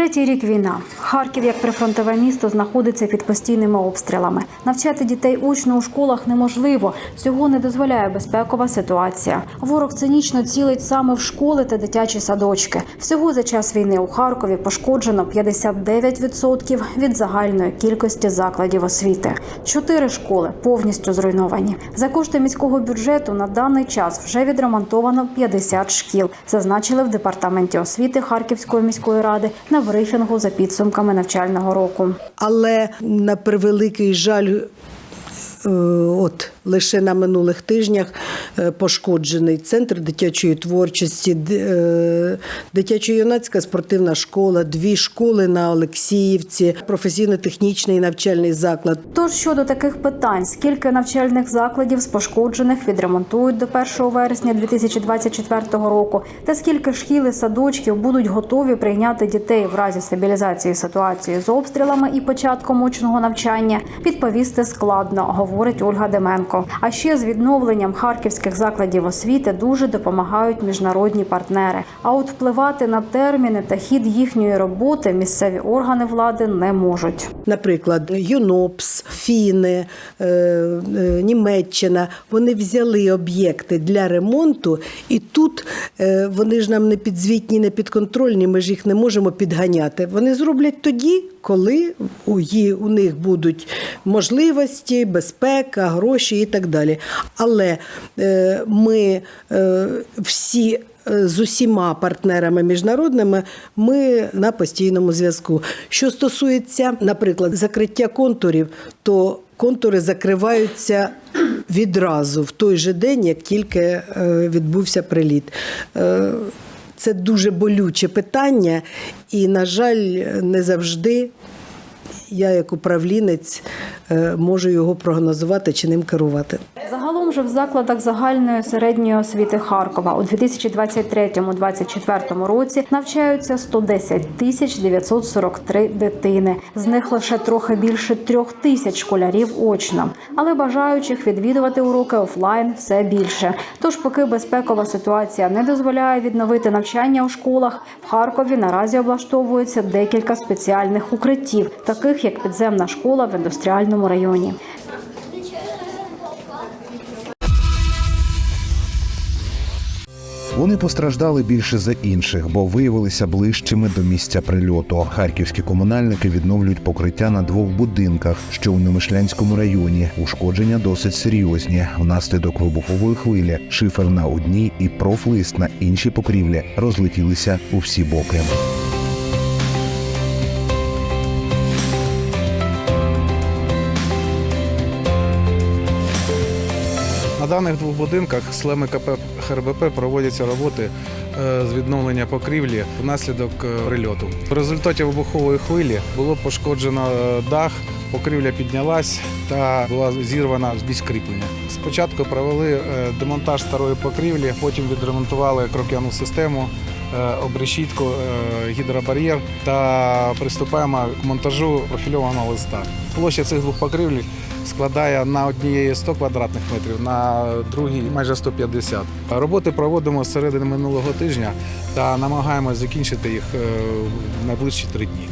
Третій рік війна. Харків, як прифронтове місто, знаходиться під постійними обстрілами. Навчати дітей очно у школах неможливо. Цього не дозволяє безпекова ситуація. Ворог цинічно цілить саме в школи та дитячі садочки. Всього за час війни у Харкові пошкоджено 59% від загальної кількості закладів освіти. Чотири школи повністю зруйновані. За кошти міського бюджету на даний час вже відремонтовано 50 шкіл, зазначили в департаменті освіти Харківської міської ради на брифінгу за підсумками навчального року. Але на превеликий жаль, е, от лише на минулих тижнях е, пошкоджений центр дитячої творчості, е, дитячо-юнацька спортивна школа, дві школи на Олексіївці, професійно-технічний навчальний заклад. Тож щодо таких питань, скільки навчальних закладів з пошкоджених відремонтують до 1 вересня 2024 року, та скільки шкіл і садочків будуть готові прийняти дітей в разі стабілізації ситуації з обстрілами і початком очного навчання, відповісти складно, говорить Ольга Деменко. А ще з відновленням харківських закладів освіти дуже допомагають міжнародні партнери. А от впливати на терміни та хід їхньої роботи місцеві органи влади не можуть. Наприклад, ЮНОПС, Фіни, е, е, Німеччина вони взяли об'єкти для ремонту, і тут е, вони ж нам не підзвітні, не підконтрольні. Ми ж їх не можемо підганяти. Вони зроблять тоді, коли у, них будуть можливості, безпека, гроші і так далі. Але е, ми е, всі. е, З усіма партнерами міжнародними ми на постійному зв'язку. Що стосується, наприклад, закриття контурів, то контури закриваються відразу в той же день, як тільки відбувся приліт. Це дуже болюче питання, і, на жаль, не завжди я, як управлінець, можу його прогнозувати чи ним керувати. Загалом же в закладах загальної середньої освіти Харкова у 2023-2024 році навчаються 110 тисяч 943 дитини. З них лише трохи більше трьох тисяч школярів очно. Але бажаючих відвідувати уроки офлайн все більше. Тож, поки безпекова ситуація не дозволяє відновити навчання у школах, в Харкові наразі облаштовується декілька спеціальних укриттів, таких як підземна школа в індустріальному районі. Вони постраждали більше за інших, бо виявилися ближчими до місця прильоту. Харківські комунальники відновлюють покриття на двох будинках, що у Немишлянському районі. Ушкодження досить серйозні. Внаслідок вибухової хвилі шифер на одній і профлист на іншій покрівлі розлетілися у всі боки. Даних двох будинках слеми КП ХРБП проводяться роботи е, з відновлення покрівлі внаслідок е, прильоту. В результаті вибухової хвилі було пошкоджено е, дах, покрівля піднялась та була зірвана з кріплення. Спочатку провели демонтаж старої покрівлі, потім відремонтували крок'яну систему. Обрешітку, гідробар'єр та приступаємо к монтажу профільованого листа. Площа цих двох покрівлі складає на однієї 100 квадратних метрів, на другій майже 150. Роботи проводимо з середини минулого тижня та намагаємося закінчити їх е, в найближчі три дні.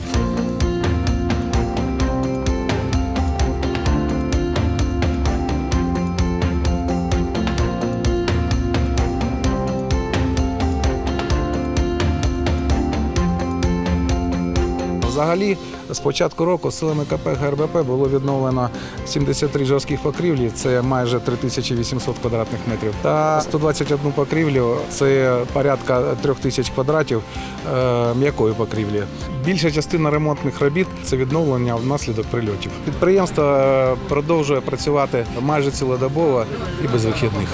Взагалі, з початку року силами КП ГРБП було відновлено 73 жорстких покрівлі, це майже 3800 квадратних метрів, та 121 покрівлю, це порядка 3000 квадратів е, м'якої покрівлі. Більша частина ремонтних робіт це відновлення внаслідок прильотів. Підприємство е, продовжує працювати майже цілодобово і без вихідних.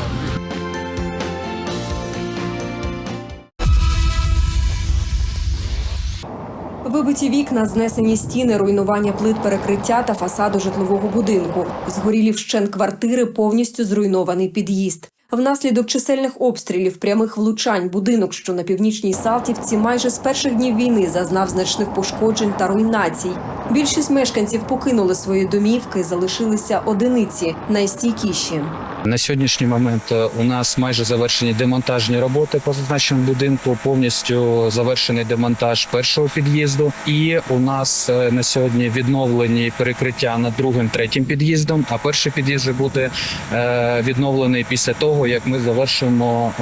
Вибиті вікна, знесені стіни, руйнування плит перекриття та фасаду житлового будинку. Згорілі вщен квартири, повністю зруйнований під'їзд. Внаслідок чисельних обстрілів, прямих влучань, будинок, що на північній Салтівці, майже з перших днів війни зазнав значних пошкоджень та руйнацій. Більшість мешканців покинули свої домівки, залишилися одиниці найстійкіші. На сьогоднішній момент е, у нас майже завершені демонтажні роботи по зазначеному будинку. Повністю завершений демонтаж першого під'їзду. І у нас е, на сьогодні відновлені перекриття над другим, третім під'їздом. А перший під'їзд буде е, відновлений після того, як ми завершимо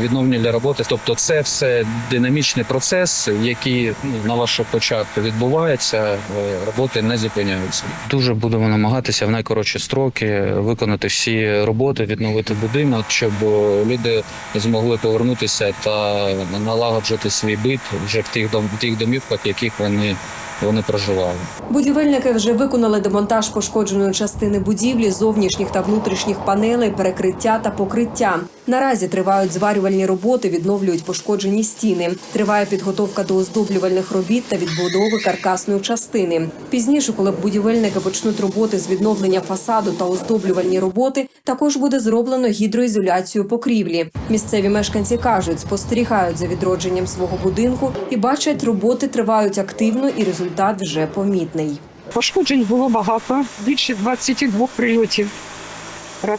відновлені роботи. Тобто, це все динамічний процес, який ну, на вашу початку відбувається. е, Роботи не зупиняються. Дуже будемо намагатися в найкоротші строки виконати всі роботи, відновити будинок, щоб е, люди змогли повернутися та налагоджити свій бит вже в тих домівках, яких вони, вони проживали. Будівельники вже виконали демонтаж пошкодженої частини будівлі, зовнішніх та внутрішніх панелей, перекриття та покриття. Наразі тривають зварювальні роботи, відновлюють пошкоджені стіни. Триває підготовка до оздоблювальних робіт та відбудови каркасної частини. Пізніше, коли будівельники почнуть роботи з відновлення фасаду та оздоблювальні роботи, також буде зроблено гідроізоляцію покрівлі. Місцеві мешканці кажуть, спостерігають за відродженням свого будинку і бачать, роботи тривають активно, і результат вже помітний. Пошкоджень було багато, більше 22 прильотів.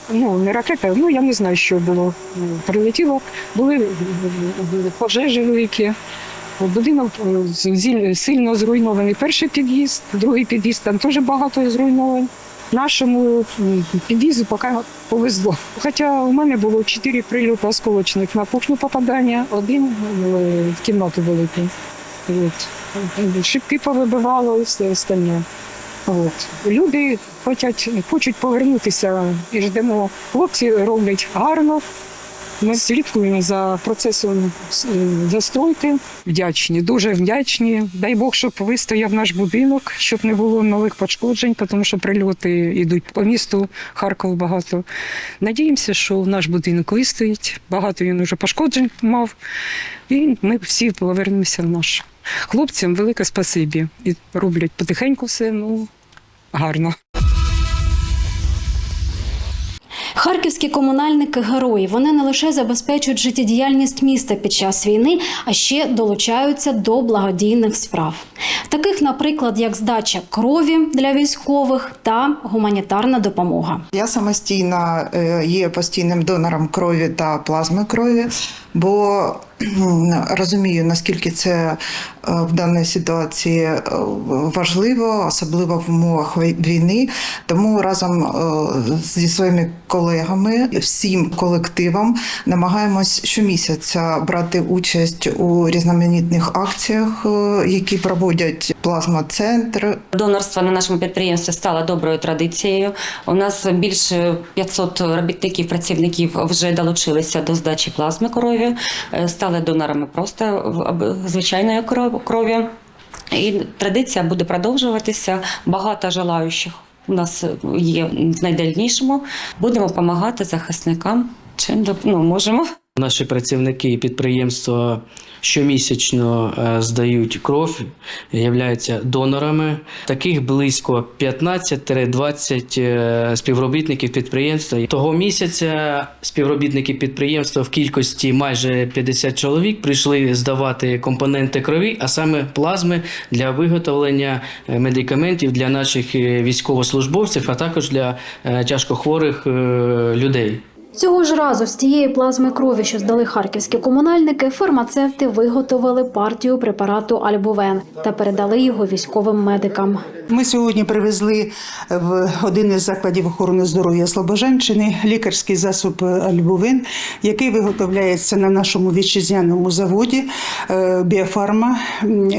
Ну, не ракета, ну я не знаю, що було. Прилетіло, були пожежі великі. Будинок е, сильно зруйнований. Перший під'їзд, другий під'їзд, там теж багато зруйновань. Нашому під'їзду поки повезло. Хоча у мене було чотири прильоти осколочних на кухню попадання, один е, в кімнату велику. Шибки повибивало і все остальне. От. Люди хочуть, хочуть повернутися і ждемо. Хлопці роблять гарно. Ми слідкуємо за процесом с- застройки. Вдячні, дуже вдячні. Дай Бог, щоб вистояв наш будинок, щоб не було нових пошкоджень, тому що прильоти йдуть по місту Харкова багато. Надіємося, що наш будинок вистоїть. Багато він вже пошкоджень мав. І ми всі повернемося в наш. Хлопцям велике спасибі. І роблять потихеньку все, ну гарно. Харківські комунальники герої. Вони не лише забезпечують життєдіяльність міста під час війни, а ще долучаються до благодійних справ. Таких, наприклад, як здача крові для військових та гуманітарна допомога. Я самостійно е, є постійним донором крові та плазми крові, бо розумію, наскільки це е, в даній ситуації е, важливо, особливо в умовах війни. Тому разом е, зі своїми колегами, всім колективом намагаємось щомісяця брати участь у різноманітних акціях, які проводять плазма-центр, Донорство на нашому підприємстві стало доброю традицією. У нас більше 500 робітників, працівників вже долучилися до здачі плазми крові, е, стали донорами просто звичайної кров- крові. І традиція буде продовжуватися. Багато желаючих у нас є в найдальнішому. Будемо допомагати захисникам, чим ну, можемо. Наші працівники підприємства щомісячно е, здають кров, являються донорами. Таких близько 15-20 е, співробітників підприємства. Того місяця співробітники підприємства в кількості майже 50 чоловік прийшли здавати компоненти крові, а саме плазми для виготовлення е, медикаментів для наших військовослужбовців, а також для тяжкохворих людей. Цього ж разу з тієї плазми крові, що здали харківські комунальники, фармацевти виготовили партію препарату Альбувен та передали його військовим медикам. Ми сьогодні привезли в один із закладів охорони здоров'я Слобожанщини лікарський засіб Альбувин, який виготовляється на нашому вітчизняному заводі е, Біофарма.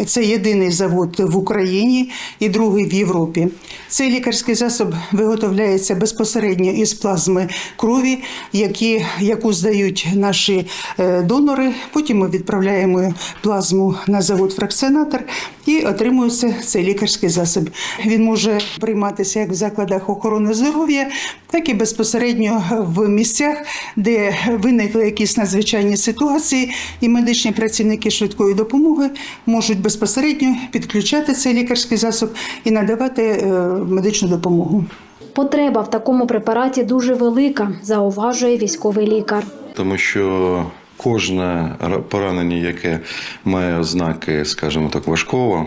Це єдиний завод в Україні і другий в Європі. Цей лікарський засіб виготовляється безпосередньо із плазми крові, які, яку здають наші е, донори. Потім ми відправляємо плазму на завод фракціонатор і отримується цей лікарський засіб. Він може прийматися як в закладах охорони здоров'я, так і безпосередньо в місцях, де виникли якісь надзвичайні ситуації, і медичні працівники швидкої допомоги можуть безпосередньо підключати цей лікарський засіб і надавати е, медичну допомогу. Потреба в такому препараті дуже велика, зауважує військовий лікар. тому що Кожне поранення, яке має ознаки, скажімо так, важкого,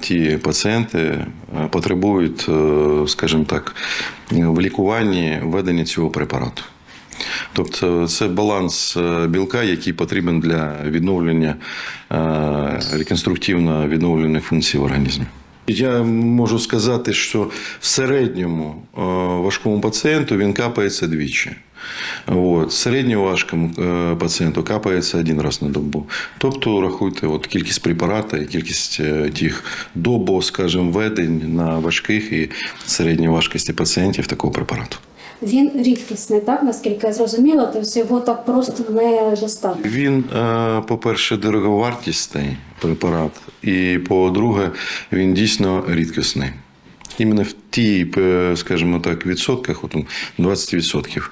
ті пацієнти е, потребують, е, скажімо так, в лікуванні введення цього препарату. Тобто це баланс е, білка, який потрібен для відновлення реконструктивно відновлення функцій в організмі. Я можу сказати, що в середньому е, важкому пацієнту він капається двічі. От, середньоважкому е, пацієнту капається один раз на добу. Тобто рахуйте от, кількість препарату і кількість е, тих добу, скажімо, введень на важких і середньої важкості пацієнтів такого препарату. Він рідкісний, так наскільки я зрозуміла, тобто його так просто не достатньо. Він, е, по-перше, дороговартісний препарат, і по-друге, він дійсно рідкісний. Іменно в тій, е, скажімо так, відсотках, от 20%.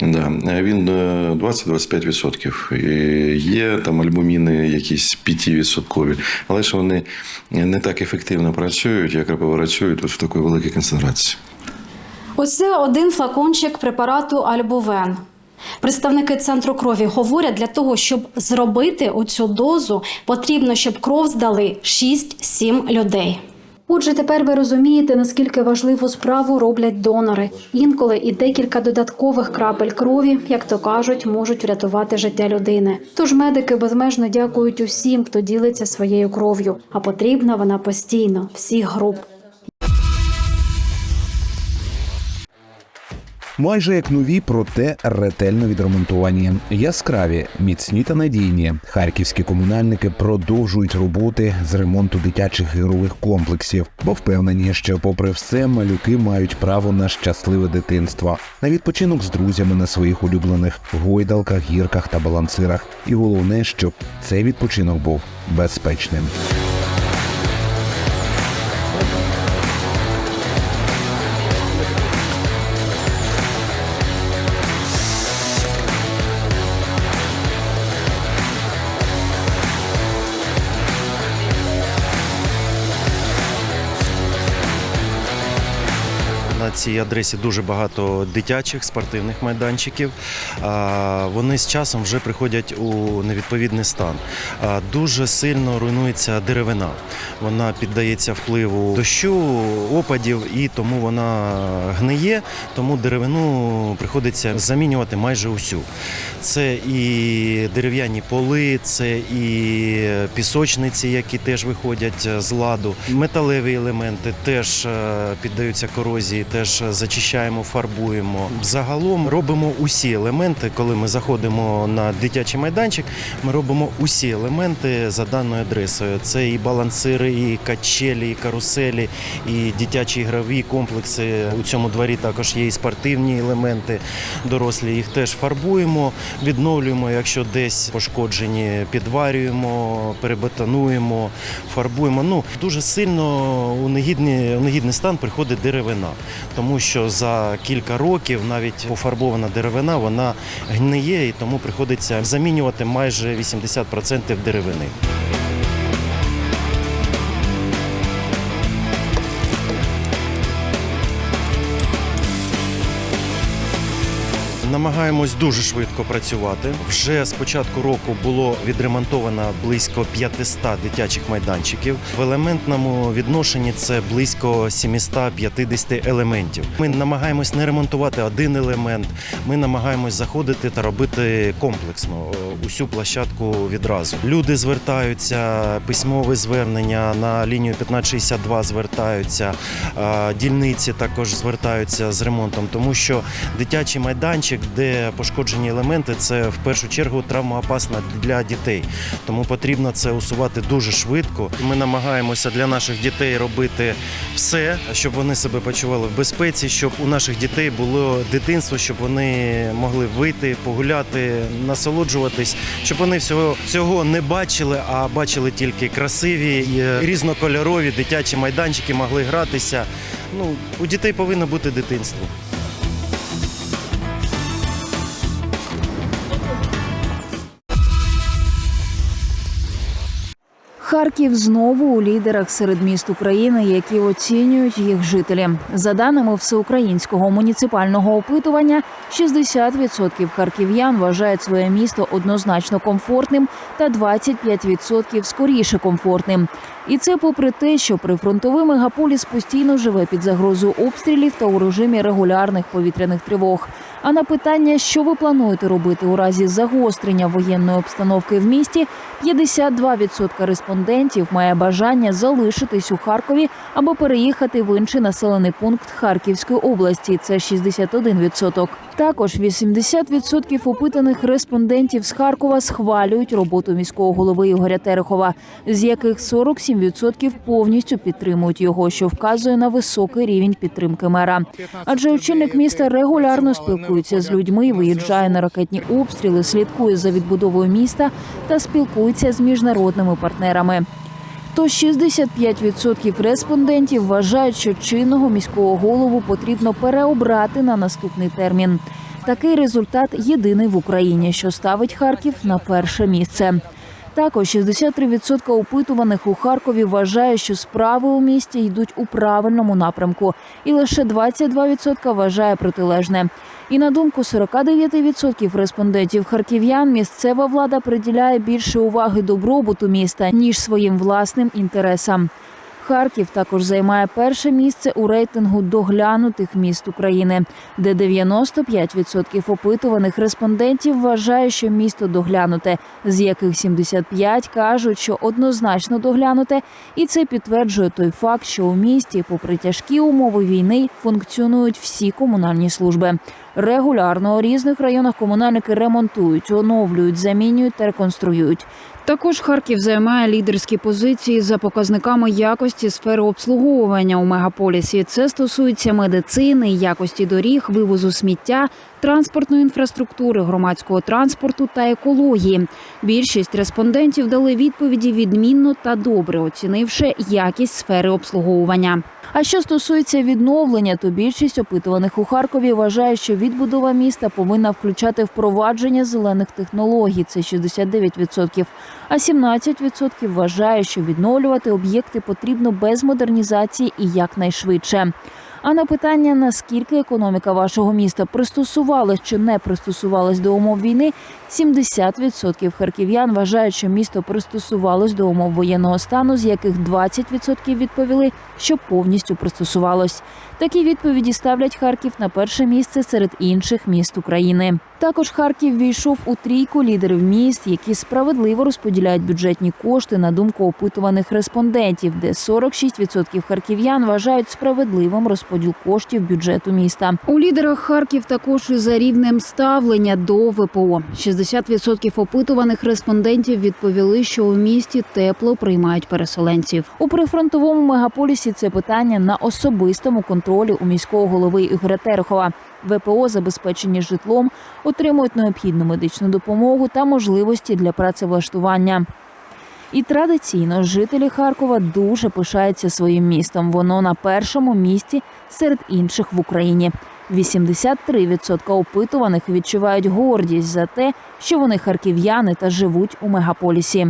Да. е, Він е, 20-25%. Є там альбуміни якісь 5%, але ж вони не так ефективно працюють, як працюють от в такій великій концентрації. Ось це один флакончик препарату Альбовен. Представники центру крові говорять, для того, щоб зробити оцю дозу, потрібно, щоб кров здали 6-7 людей. Отже, тепер ви розумієте, наскільки важливу справу роблять донори. Інколи і декілька додаткових крапель крові, як то кажуть, можуть врятувати життя людини. Тож медики безмежно дякують усім, хто ділиться своєю кров'ю. А потрібна вона постійно, всіх груп. Майже як нові, проте ретельно відремонтовані, яскраві, міцні та надійні. Харківські комунальники продовжують роботи з ремонту дитячих ігрових комплексів, бо впевнені, що, попри все, малюки мають право на щасливе дитинство, на відпочинок з друзями на своїх улюблених гойдалках, гірках та балансирах. І головне, щоб цей відпочинок був безпечним. Цій адресі дуже багато дитячих спортивних майданчиків. Вони з часом вже приходять у невідповідний стан. Дуже сильно руйнується деревина. Вона піддається впливу дощу, опадів, і тому вона гниє. Тому деревину приходиться замінювати майже усю. Це і дерев'яні поли, це і пісочниці, які теж виходять з ладу. Металеві елементи теж е, піддаються корозії, теж зачищаємо, фарбуємо. Загалом робимо усі елементи, коли ми заходимо на дитячий майданчик. Ми робимо усі елементи за даною адресою. Це і балансири, і качелі, і каруселі, і дитячі ігрові комплекси. У цьому дворі також є і спортивні елементи. Дорослі їх теж фарбуємо, відновлюємо, якщо десь пошкоджені, підварюємо, перебетонуємо, фарбуємо. Ну дуже сильно у негідний, у негідний стан приходить деревина, тому що за кілька років навіть пофарбована деревина вона гниє і тому приходиться замінювати майже 80% деревини. Намагаємось дуже швидко працювати. Вже з початку року було відремонтовано близько 500 дитячих майданчиків. В елементному відношенні це близько 750 елементів. Ми намагаємось не ремонтувати один елемент. Ми намагаємось заходити та робити комплексно е, усю площадку відразу. Люди звертаються, письмове звернення на лінію 1562 звертаються, дільниці також звертаються з ремонтом, тому що дитячий майданчик, де пошкоджені елементи, це в першу чергу травмоопасно для дітей. Тому потрібно це усувати дуже швидко. Ми намагаємося для наших дітей робити все, щоб вони себе почували в безпеці, щоб у наших дітей було дитинство, щоб вони могли вийти, погуляти, насолоджуватись, щоб вони всього цього не бачили, а бачили тільки красиві різнокольорові дитячі майданчики, могли гратися. Ну, у дітей повинно бути дитинство. Харків знову у лідерах серед міст України, які оцінюють їх жителі. За даними всеукраїнського муніципального опитування, 60% харків'ян вважають своє місто однозначно комфортним та 25% скоріше комфортним. І це попри те, що прифронтовий мегаполіс постійно живе під загрозою обстрілів та у режимі регулярних повітряних тривог. А на питання, що ви плануєте робити у разі загострення воєнної обстановки в місті, 52% респондентів має бажання залишитись у Харкові або переїхати в інший населений пункт Харківської області. Це 61%. Також 80% опитаних респондентів з Харкова схвалюють роботу міського голови Ігоря Терехова, з яких 47% повністю підтримують його, що вказує на високий рівень підтримки мера. Адже очільник міста регулярно спілкується з людьми, виїжджає на ракетні обстріли, слідкує за відбудовою міста та спілкується з міжнародними партнерами. То 65% респондентів вважають, що чинного міського голову потрібно переобрати на наступний термін. Такий результат єдиний в Україні, що ставить Харків на перше місце. Також 63% опитуваних у Харкові вважає, що справи у місті йдуть у правильному напрямку, і лише 22% вважає протилежне. І на думку 49% респондентів харків'ян, місцева влада приділяє більше уваги добробуту міста ніж своїм власним інтересам. Харків також займає перше місце у рейтингу доглянутих міст України, де 95% опитуваних респондентів вважає, що місто доглянуте, з яких 75 кажуть, що однозначно доглянуте, і це підтверджує той факт, що у місті, попри тяжкі умови війни, функціонують всі комунальні служби. Регулярно у різних районах комунальники ремонтують, оновлюють, замінюють та реконструюють. Також Харків займає лідерські позиції за показниками якості сфери обслуговування у мегаполісі. Це стосується медицини, якості доріг, вивозу сміття, транспортної інфраструктури, громадського транспорту та екології. Більшість респондентів дали відповіді відмінно та добре, оцінивши якість сфери обслуговування. А що стосується відновлення, то більшість опитуваних у Харкові вважає, що відбудова міста повинна включати впровадження зелених технологій. Це 69%. А 17% вважає, що відновлювати об'єкти потрібно без модернізації і якнайшвидше. А на питання, наскільки економіка вашого міста пристосувалась чи не пристосувалась до умов війни, 70% харків'ян вважають, що місто пристосувалось до умов воєнного стану, з яких 20% відповіли, що повністю пристосувалось. Такі відповіді ставлять Харків на перше місце серед інших міст України. Також Харків війшов у трійку лідерів міст, які справедливо розподіляють бюджетні кошти на думку опитуваних респондентів, де 46% харків'ян вважають справедливим розподіл коштів бюджету міста. У лідерах Харків також і за рівнем ставлення до ВПО. 60% опитуваних респондентів відповіли, що у місті тепло приймають переселенців. У прифронтовому мегаполісі це питання на особистому контролі у міського голови Ігоря Терехова. ВПО забезпечені житлом, отримують необхідну медичну допомогу та можливості для працевлаштування. І традиційно жителі Харкова дуже пишаються своїм містом. Воно на першому місці серед інших в Україні. 83% опитуваних відчувають гордість за те, що вони харків'яни та живуть у мегаполісі.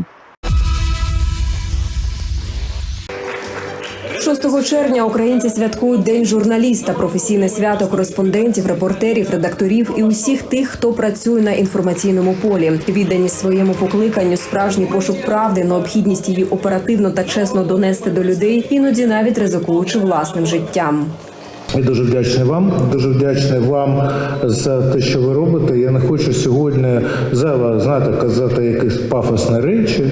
6 червня українці святкують День журналіста, професійне свято кореспондентів, репортерів, редакторів і усіх тих, хто працює на інформаційному полі. Відданість своєму покликанню, справжній пошук правди, необхідність її оперативно та чесно донести до людей, іноді навіть ризикуючи власним життям. Я дуже вдячний вам, дуже вдячний вам за те, що ви робите. Я не хочу сьогодні зайва, знаєте, казати якісь пафосні речі.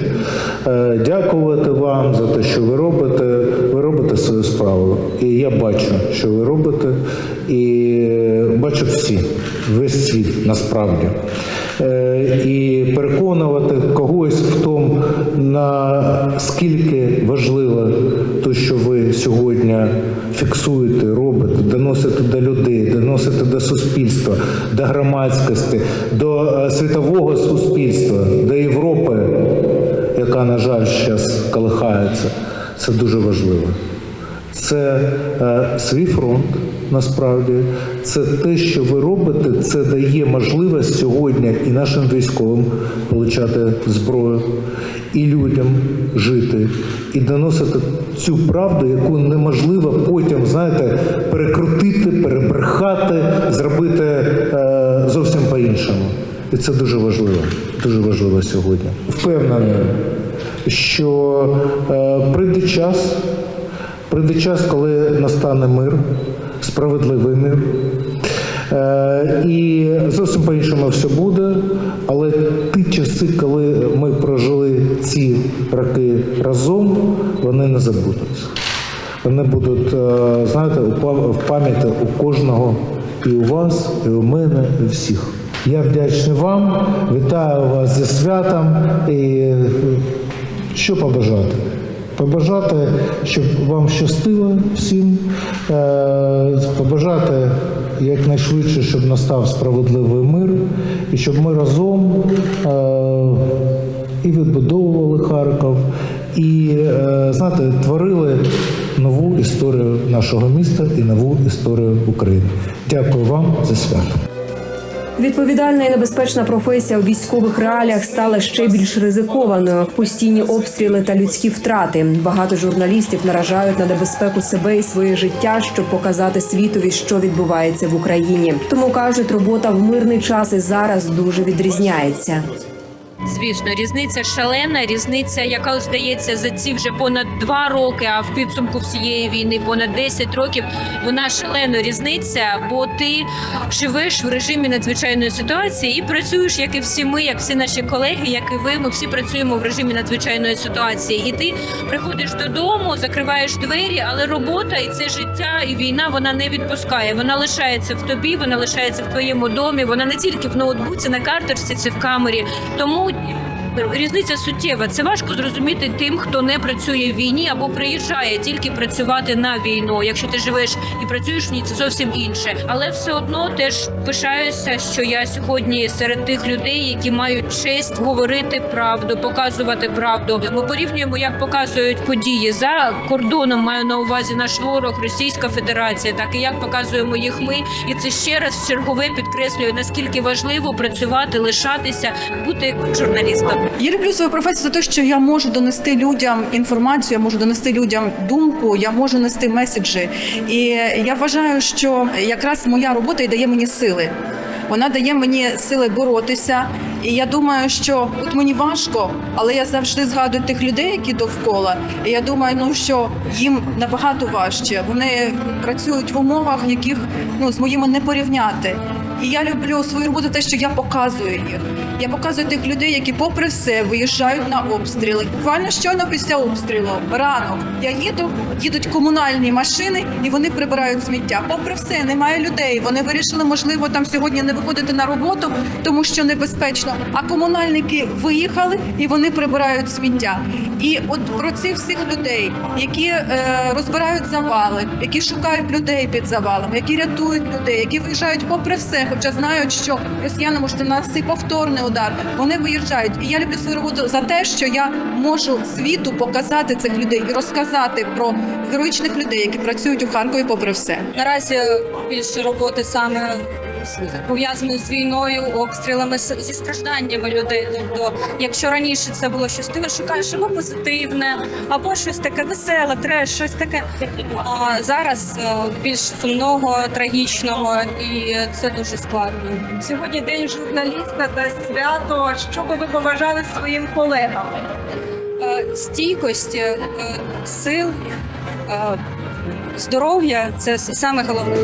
Е, Дякувати вам за те, що ви робите. Робите свою справу. І я бачу, що ви робите, і бачу всі, весь світ насправді. Е, І переконувати когось в тому, наскільки важливо те, що ви сьогодні фіксуєте, робите, доносите до людей, доносите до суспільства, до громадськості, до е, світового суспільства, до Європи, яка, на жаль, зараз колихається. Це дуже важливо. Це е, свій фронт насправді, це те, що ви робите, це дає можливість сьогодні і нашим військовим отримати зброю, і людям жити, і доносити цю правду, яку неможливо потім, знаєте, перекрутити, перебрехати, зробити е, зовсім по-іншому. І це дуже важливо, дуже важливо сьогодні. Впевнений, що е, прийде час, прийде час, коли настане мир, справедливий мир. Е, і зовсім по-іншому все буде. Але ті часи, коли ми прожили ці роки разом, вони не забудуться. Вони будуть, е, знаєте, в пам'яті у кожного, і у вас, і у мене, і у всіх. Я вдячний вам, вітаю вас зі святом і е, що побажати? Побажати, щоб вам щастило всім, е, побажати якнайшвидше, щоб настав справедливий мир, і щоб ми разом е, і відбудовували Харків, і е, знаєте, творили нову історію нашого міста і нову історію України. Дякую вам за свято. Відповідальна і небезпечна професія у військових реаліях стала ще більш ризикованою. Постійні обстріли та людські втрати. Багато журналістів наражають на небезпеку себе і своє життя, щоб показати світові, що відбувається в Україні. Тому кажуть, робота в мирний час і зараз дуже відрізняється. Звісно, різниця шалена, різниця, яка здається за ці вже понад два роки, а в підсумку всієї війни понад 10 років. Вона шалено різниця, бо ти живеш в режимі надзвичайної ситуації і працюєш, як і всі ми, як всі наші колеги, як і ви. Ми всі працюємо в режимі надзвичайної ситуації. І ти приходиш додому, закриваєш двері, але робота і це життя, і війна вона не відпускає. Вона лишається в тобі, вона лишається в твоєму домі. Вона не тільки в ноутбуці, на картерці, це в камері. Тому Yeah. Різниця суттєва. Це важко зрозуміти тим, хто не працює в війні або приїжджає тільки працювати на війну. Якщо ти живеш і працюєш в ній, це зовсім інше. Але все одно теж пишаюся, що я сьогодні серед тих людей, які мають честь говорити правду, показувати правду. Ми порівнюємо, як показують події за кордоном. Маю на увазі наш ворог, Російська Федерація, так і як показуємо їх ми. І це ще раз чергове підкреслює наскільки важливо працювати, лишатися, бути журналістом. Я люблю свою професію за те, що я можу донести людям інформацію, я можу донести людям думку, я можу нести меседжі. І я вважаю, що якраз моя робота і дає мені сили. Вона дає мені сили боротися. І я думаю, що от мені важко, але я завжди згадую тих людей, які довкола. І я думаю, ну що їм набагато важче. Вони працюють в умовах, яких ну з моїми не порівняти. І я люблю свою роботу, те, що я показую їх. Я показую тих людей, які, попри все, виїжджають на обстріли. Буквально щойно після обстрілу, ранок я їду, їдуть комунальні машини, і вони прибирають сміття. Попри все, немає людей. Вони вирішили, можливо, там сьогодні не виходити на роботу, тому що небезпечно. А комунальники виїхали і вони прибирають сміття. І от про цих всіх людей, які е, розбирають завали, які шукають людей під завалами, які рятують людей, які виїжджають попри все, хоча знають, що росіяни можуть нанести повторний удар. Вони виїжджають. І я люблю свою роботу за те, що я можу світу показати цих людей і розказати про героїчних людей, які працюють у Харкові, попри все. Наразі більше роботи саме пов'язано з війною, обстрілами зі стражданнями людей. Тобто, якщо раніше це було щось, ти шукаєш або позитивне, або щось таке веселе, треш, щось таке. А зараз е, більш сумного, трагічного, і це дуже складно. Сьогодні день журналіста та свято. Що би ви побажали своїм колегам? Е, Стійкості, е, сил, здоров'я це саме головне.